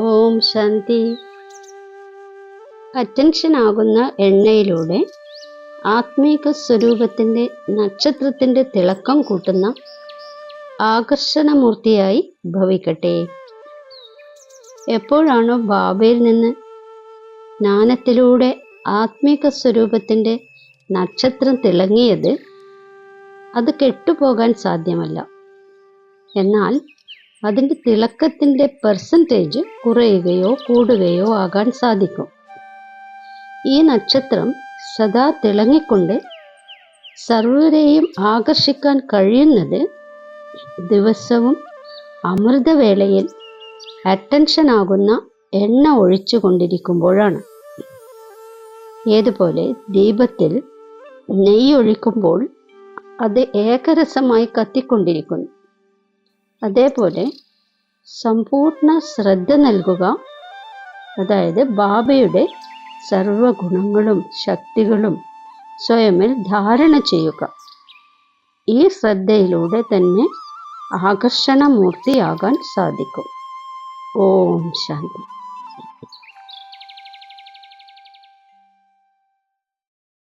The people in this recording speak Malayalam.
ഓം ശാന്തി. അറ്റൻഷൻ ആകുന്ന എണ്ണയിലൂടെ ആത്മീക സ്വരൂപത്തിന്റെ നക്ഷത്രത്തിന്റെ തിളക്കം കൂട്ടുന്ന ആകർഷണമൂർത്തിയായി ഭവിക്കട്ടെ. എപ്പോഴാണോ ബാബയിൽ നിന്ന് ജ്ഞാനത്തിലൂടെ ആത്മീക സ്വരൂപത്തിന്റെ നക്ഷത്രം തിളങ്ങിയത് അത് കെട്ടുപോകാൻ സാധ്യമല്ല. എന്നാൽ അതിന്റെ തിളക്കത്തിന്റെ പെർസെന്റേജ് കുറയുകയോ കൂടുകയോ ആകാൻ സാധിക്കും. ഈ നക്ഷത്രം സദാ തിളങ്ങിക്കൊണ്ട് സർവരെയും ആകർഷിക്കാൻ കഴിയുന്നത് ദിവസവും അമൃതവേളയിൽ അറ്റൻഷൻ ആകുന്ന എണ്ണ ഒഴിച്ചു കൊണ്ടിരിക്കുമ്പോഴാണ്. ഏതുപോലെ ദീപത്തിൽ നെയ്യ് ഒഴിക്കുമ്പോൾ അത് ഏകരസമായി കത്തിക്കൊണ്ടിരിക്കുന്നു. അതേപോലെ സമ്പൂർണ ശ്രദ്ധ നൽകുക അതായത് ബാബയുടെ സർവഗുണങ്ങളും ശക്തികളും സ്വയമിൽ ധാരണ ചെയ്യുക. ഈ ശ്രദ്ധയിലൂടെ തന്നെ ആകർഷണമൂർത്തിയാകാൻ സാധിക്കും. ഓം ശാന്തി.